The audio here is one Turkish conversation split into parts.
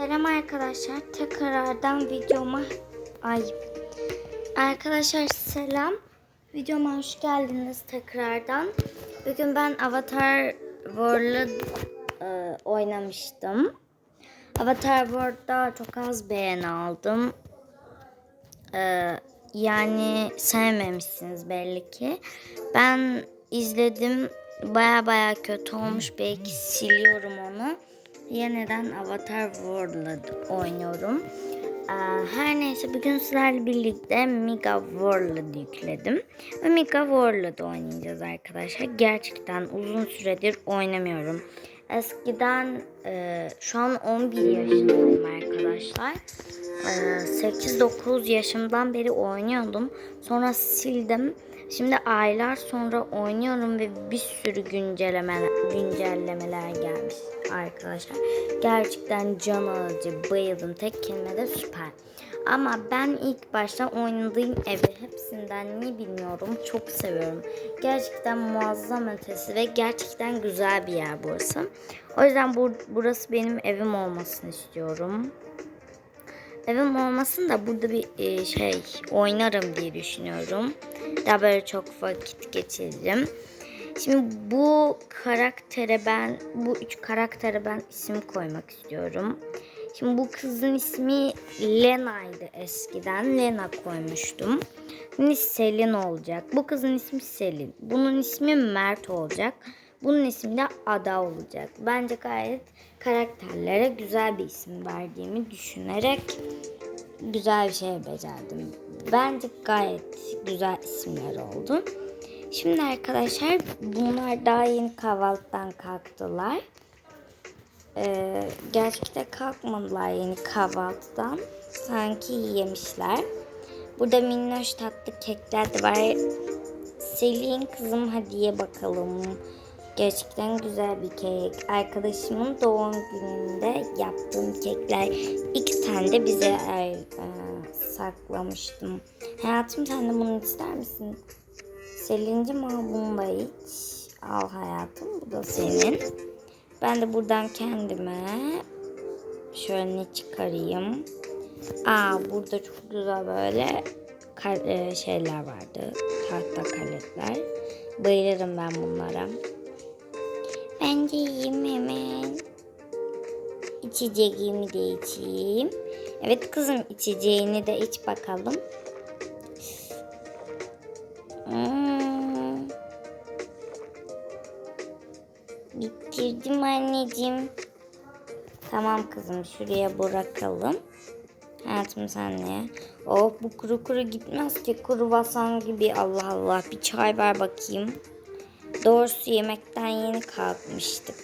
Selam arkadaşlar. Tekrardan videoma ay arkadaşlar selam. Videoma hoş geldiniz tekrardan. Bugün ben Avatar World'ı e, oynamıştım. Avatar World'da çok az beğeni aldım. E, yani sevmemişsiniz belli ki. Ben izledim. Baya baya kötü olmuş. Belki siliyorum onu. Yeniden Avatar World oynuyorum. Ee, Her neyse bugün sizlerle birlikte Miga World yükledim. Ve Miga World oynayacağız arkadaşlar. Gerçekten uzun süredir oynamıyorum. Eskiden e, şu an 11 yaşındayım arkadaşlar. E, 8-9 yaşımdan beri oynuyordum. Sonra sildim. Şimdi aylar sonra oynuyorum ve bir sürü güncelleme, güncellemeler gelmiş arkadaşlar. Gerçekten can alıcı, bayıldım. Tek kelimede süper. Ama ben ilk başta oynadığım evi hepsinden niye bilmiyorum. Çok seviyorum. Gerçekten muazzam ötesi ve gerçekten güzel bir yer burası. O yüzden bu, burası benim evim olmasını istiyorum. Evim olmasın da burada bir e, şey oynarım diye düşünüyorum. Daha böyle çok vakit geçirdim. Şimdi bu karaktere ben, bu üç karaktere ben isim koymak istiyorum. Şimdi bu kızın ismi Lena'ydı eskiden. Lena koymuştum. Şimdi Selin olacak. Bu kızın ismi Selin. Bunun ismi Mert olacak. Bunun ismi de Ada olacak. Bence gayet karakterlere güzel bir isim verdiğimi düşünerek güzel bir şey becerdim. Bence gayet güzel isimler oldu. Şimdi arkadaşlar bunlar daha yeni kahvaltıdan kalktılar. Ee, gerçekten kalkmadılar yeni kahvaltıdan. Sanki yemişler. Burada minnoş tatlı kekler de var. Selin kızım hadi ye bakalım. Gerçekten güzel bir kek. Arkadaşımın doğum gününde yaptığım kekler. İki tane de bize e, e, saklamıştım. Hayatım sen de bunu ister misin? Selin'cim al bunu da iç. Al hayatım bu da senin. Ben de buradan kendime şöyle çıkarayım. Aa burada çok güzel böyle e, şeyler vardı. Tahta kaletler. Bayılırım ben bunlara. Ben de yiyeyim hemen. İçeceğimi de içeyim. Evet kızım içeceğini de iç bakalım. Hmm. Bitirdim anneciğim. Tamam kızım şuraya bırakalım. Hayatım sen ne? Oh bu kuru kuru gitmez ki kruvasan gibi Allah Allah bir çay ver bakayım. Doğrusu yemekten yeni kalkmıştık.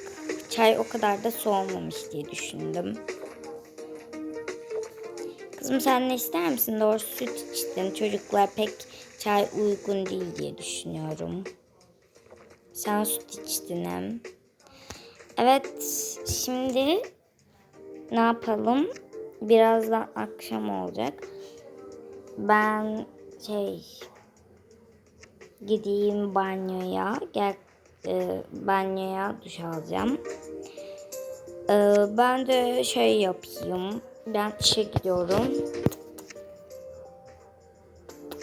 Çay o kadar da soğumamış diye düşündüm. Kızım sen ne ister misin? Doğrusu süt içtin. Çocuklar pek çay uygun değil diye düşünüyorum. Sen süt içtin hem. Evet şimdi ne yapalım? Birazdan akşam olacak. Ben şey gideyim banyoya. Gel e, banyoya duş alacağım. E, ben de şey yapayım. Ben işe gidiyorum.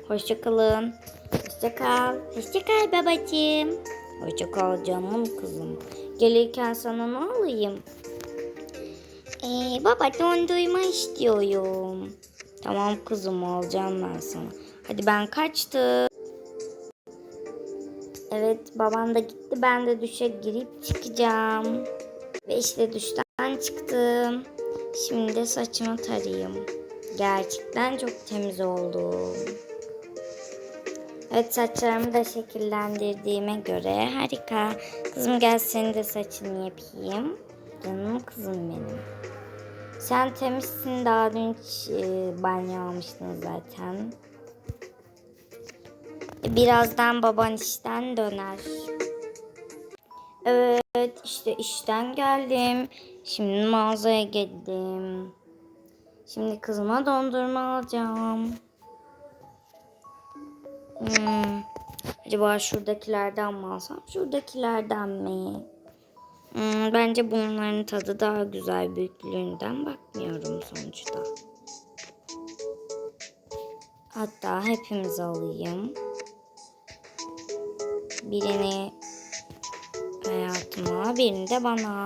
Hoşçakalın. Hoşçakal. Hoşçakal babacığım. Hoşçakal canım kızım. Gelirken sana ne alayım? Ee, baba dondurma istiyorum. Tamam kızım alacağım ben sana. Hadi ben kaçtım. Evet babam da gitti. Ben de duşa girip çıkacağım. Ve işte duştan çıktım. Şimdi de saçımı tarayayım. Gerçekten çok temiz oldum. Evet saçlarımı da şekillendirdiğime göre harika. Kızım gel senin de saçını yapayım. Canım kızım benim. Sen temizsin daha dün hiç, e, banyo almıştın zaten. Birazdan baban işten döner. Evet işte işten geldim. Şimdi mağazaya geldim. Şimdi kızıma dondurma alacağım. Hmm. Acaba şuradakilerden mi alsam? Şuradakilerden mi? Hmm, bence bunların tadı daha güzel büyüklüğünden bakmıyorum sonuçta. Hatta hepimiz alayım. Birini hayatıma, birini de bana.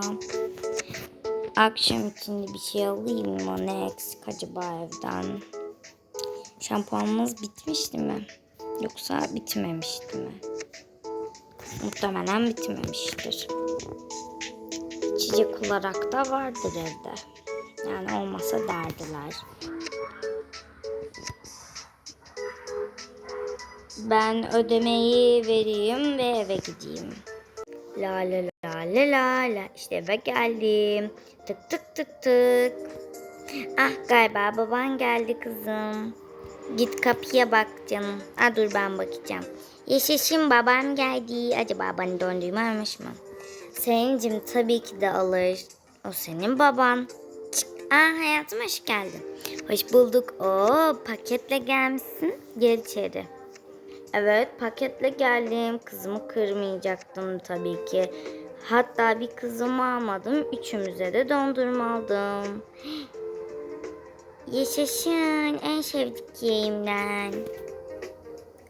Akşam için bir şey alayım mı? Ne eksik acaba evden? Şampuanımız bitmişti mi? Yoksa bitmemişti mi? Muhtemelen bitmemiştir. İçecek olarak da vardır evde. Yani olmasa derdiler. Ben ödemeyi vereyim ve eve gideyim. La la la la la la işte eve geldim. Tık tık tık tık. Ah galiba baban geldi kızım. Git kapıya bak canım. Ah dur ben bakacağım. Yaşasın babam geldi. Acaba bana dondurma almış mı? Selin'cim tabii ki de alır. O senin baban. Çık. Aa hayatım hoş geldin. Hoş bulduk. Oo paketle gelmişsin. Gel içeri. Evet paketle geldim. Kızımı kırmayacaktım tabii ki. Hatta bir kızımı almadım. Üçümüze de dondurma aldım. Yaşasın en sevdiklerimden.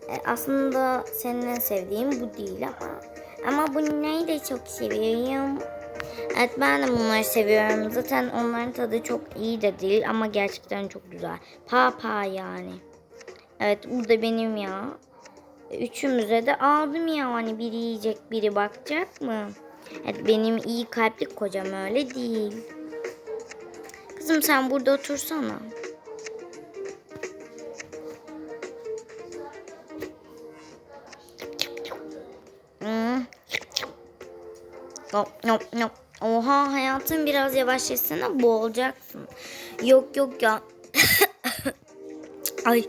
E, aslında senin en sevdiğin bu değil ama. Ama bunları da çok seviyorum. Evet ben de bunları seviyorum. Zaten onların tadı çok iyi de değil ama gerçekten çok güzel. Pa pa yani. Evet bu da benim ya. Üçümüze de aldım ya hani biri yiyecek biri bakacak mı? Evet benim iyi kalpli kocam öyle değil. Kızım sen burada otursana. Oha hayatım biraz yavaşlasana boğulacaksın. Yok yok ya. Ay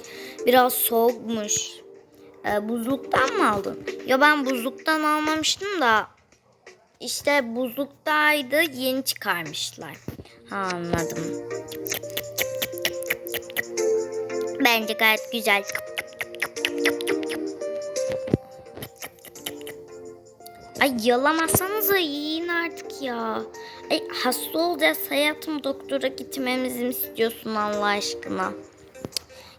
biraz soğukmuş. Ee, buzluktan mı aldın? Ya ben buzluktan almamıştım da işte buzluktaydı yeni çıkarmışlar. Ha, anladım. Bence gayet güzel. Ay yalamazsanız yiyin artık ya. Ay hasta olacağız hayatım doktora gitmemizi mi istiyorsun Allah aşkına?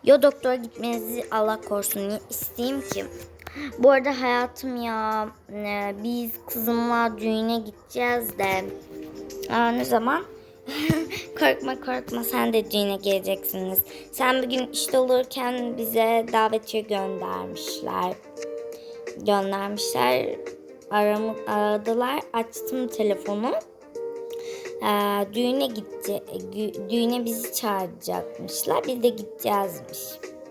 Ya doktora gitmenizi Allah korusun niye isteyeyim ki? Bu arada hayatım ya e, biz kızımla düğüne gideceğiz de. Aa, ne zaman? korkma korkma sen de düğüne geleceksiniz. Sen bugün işte olurken bize davetiye göndermişler. Göndermişler. Aramı, aradılar. Açtım telefonu. Ee, düğüne gitti. Düğüne bizi çağıracakmışlar. Biz de gideceğizmiş.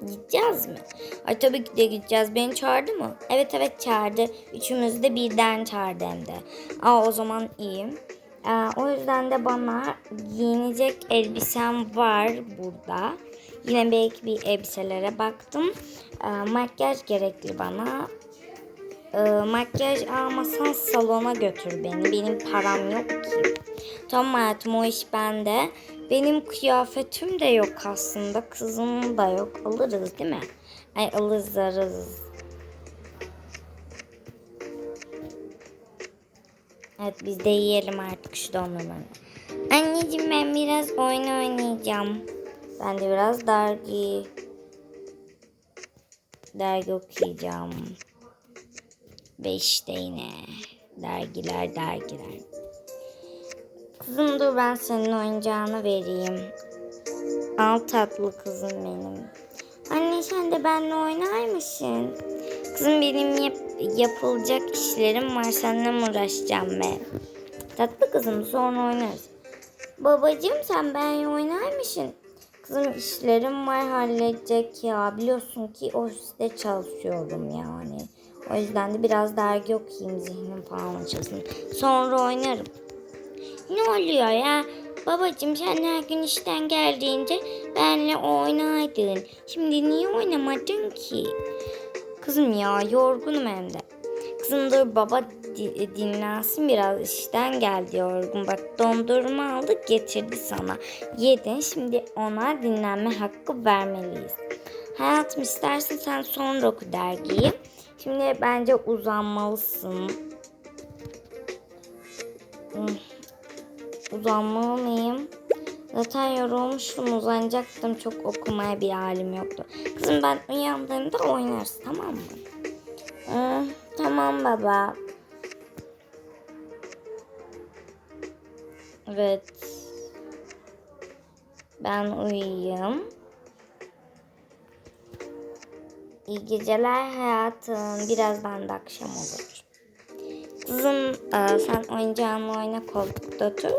Gideceğiz mi? Ay tabii ki de gideceğiz. Beni çağırdı mı? Evet evet çağırdı. Üçümüzü de birden çağırdı hem de. Aa o zaman iyiyim. Ee, o yüzden de bana giyinecek elbisem var burada. Yine belki bir elbiselere baktım. Ee, makyaj gerekli bana. Ee, makyaj almasan salona götür beni. Benim param yok ki. Tamam hayatım o iş bende. Benim kıyafetim de yok aslında. Kızım da yok. Alırız değil mi? Ay alırız alırız. Evet biz de yiyelim artık şu dondurmanı. Anneciğim ben biraz oyun oynayacağım. Ben de biraz dergi dergi okuyacağım. Ve işte yine dergiler dergiler. Kızım dur ben senin oyuncağını vereyim. Al tatlı kızım benim. Anne sen de benimle oynar mısın? Kızım benim yap yapılacak işlerim var. Seninle mi uğraşacağım ben? Tatlı kızım sonra oynarız. Babacığım sen benimle oynar mısın? Kızım işlerim var halledecek ya. Biliyorsun ki ofiste çalışıyorum yani. O yüzden de biraz dergi okuyayım zihnim falan açılsın. Sonra oynarım. Ne oluyor ya? Babacım sen her gün işten geldiğinde benle oynaydın. Şimdi niye oynamadın ki? Kızım ya yorgunum hem de. Kızım dur baba di- dinlensin biraz işten geldi yorgun. Bak dondurma aldık getirdi sana. Yedin şimdi ona dinlenme hakkı vermeliyiz. Hayatım istersen sen sonra oku dergiyi. Şimdi bence uzanmalısın. Kızım uzanmalı mıyım? Zaten yorulmuştum uzanacaktım. Çok okumaya bir halim yoktu. Kızım ben uyandığımda oynarız tamam mı? Hı, tamam baba. Evet. Ben uyuyayım. İyi geceler hayatım. Birazdan da akşam olur. Kızım e, sen oyuncağınla oyna koltukta otur.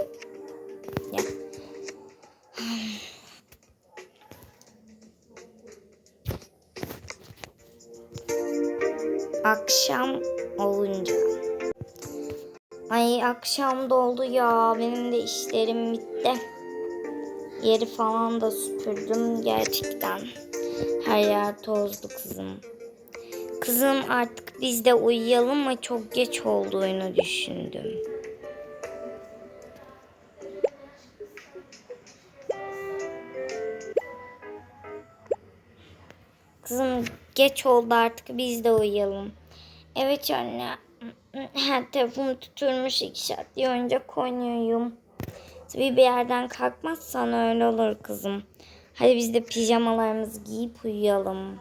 Akşam olunca. Ay akşam doldu ya. Benim de işlerim bitti. Yeri falan da süpürdüm gerçekten. Her yer tozdu kızım. Kızım artık biz de uyuyalım mı? Çok geç olduğunu düşündüm. Kızım geç oldu artık biz de uyuyalım. Evet anne. Tarafım tutulmuş iki saat diye koyuyorum. Tabii bir yerden kalkmazsan öyle olur kızım. Hadi biz de pijamalarımızı giyip uyuyalım.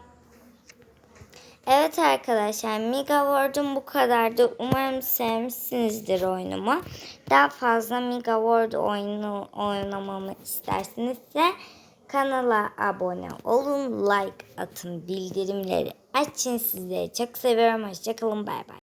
Evet arkadaşlar Miga World'um bu kadardı. Umarım sevmişsinizdir oyunumu. Daha fazla Miga World oyunu oynamamı istersinizse kanala abone olun, like atın, bildirimleri açın sizleri. Çok seviyorum. Hoşçakalın. Bay bay.